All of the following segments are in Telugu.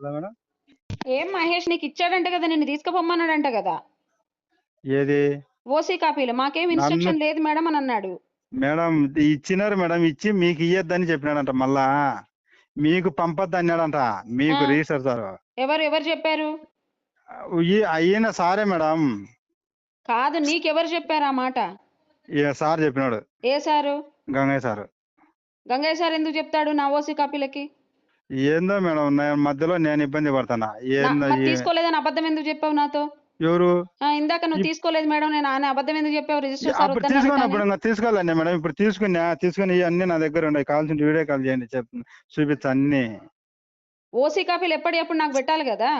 మేడం? ఏం మహేష్ నీకు ఇచ్చాడంట కదా నిన్ను తీసుకుపోమన్నాడంట కదా. ఏది? ఓసీ కాపీలు మాకేం ఇన్స్ట్రక్షన్ లేదు మేడం అని అన్నాడు. మేడం ఇచ్చినారు మేడం ఇచ్చి మీకు ఇయ్యొద్దని చెప్పినాడంట మళ్ళా. మీకు పంపొద్దు అన్నాడంట మీకు. రీసెర్చ్ సార్ ఎవరు ఎవరు చెప్పారు? అయిన సారే మేడం. కాదు నీకెవరు చెప్పారు ఆ మాట? ఈ సార్ చెప్పినాడు. ఏ sir? Gangayya sir. Gangayya sir ఎందుకు చెప్తాడు నా ఓసీ కాపీలకి? ఏందో మేడం నేను మధ్యలో నేను ఇబ్బంది పడుతున్నా నా- ఏందో మరి ఈ- తీసుకోలేదని అబద్ధం ఎందుకు చెప్పావు నాతో? ఎవరు? ఆ, ఇందాక నువ్వు తీసుకోలేదు మేడం నేను ఆయన అబద్ధం ఎందుకు చెప్పావు? రిజిస్టర్ సార్ అప్పుడు కానీ. ఇంకా తీసుకోవాలండి మేడం ఇప్పుడు తీసుకున్నా తీసుకుని అన్ని నా దగ్గర ఉన్నాయి. కావాల్సిన వీడియో కాల్ చేయండి చెప్ చూపించు అన్ని. ఓసీ కాపీలు ఎప్పటికప్పుడు నాకు పెట్టాలి కదా?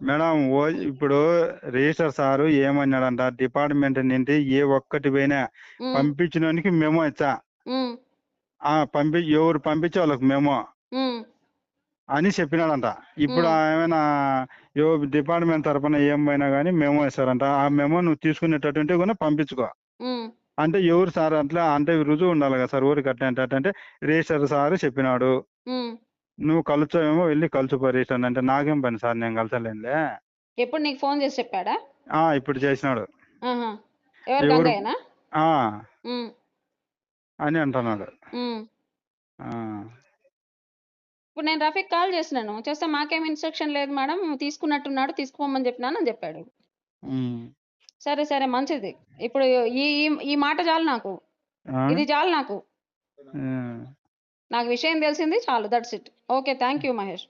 మేడం ఓ ఇప్పుడు రిజిస్టర్ సారు ఏమన్నాడంట డిపార్ట్మెంట్ నుండి ఏ ఒక్కటి పోయినా ఉమ్, పంపించినోనికి మెమో ఇచ్చా ఉమ్, ఆ పంపి ఎవరు పంపించే వాళ్ళకి మెమో. అని చెప్పినాడంట. ఇప్పుడు. ఏమైనా ఏ డిపార్ట్మెంట్ తరపున ఏం పోయినా కానీ మెమో ఇస్తారంట ఆ మెమో నువ్వు తీసుకునేటట్టుంటే కూడా పంపించుకో. అంటే ఎవరు సార్ అట్లా అంటే రుజువు ఉండాలి కదా సార్ ఊరికి అట్లా అంటే అంటే రిజిస్టర్ సార్ చెప్పినాడు. నువ్వు కలుచావేమో వెళ్ళి కలుచుకో రిజిస్టర్ అంటే నాకేం పని సార్ నేను కలచలేనులే ఎప్పుడు నీకు ఫోన్ చేసి చెప్పాడా? ఆ ఇప్పుడు చేసినాడు. ఎవరు ఆ. అని అంటున్నాడు. ఇప్పుడు నేను రఫీక్ కాల్ చేసినాను చేస్తే మాకేం ఇన్స్ట్రక్షన్ లేదు మేడం తీసుకున్నట్టున్నాడు తీసుకుపోమని చెప్పినాను అని చెప్పాడు. సరే సరే మంచిది ఇప్పుడు ఈ ఈ- మాట చాలు నాకు? ఇది చాలు నాకు. నాకు విషయం తెలిసింది చాలు that's it okay thank you Mahesh.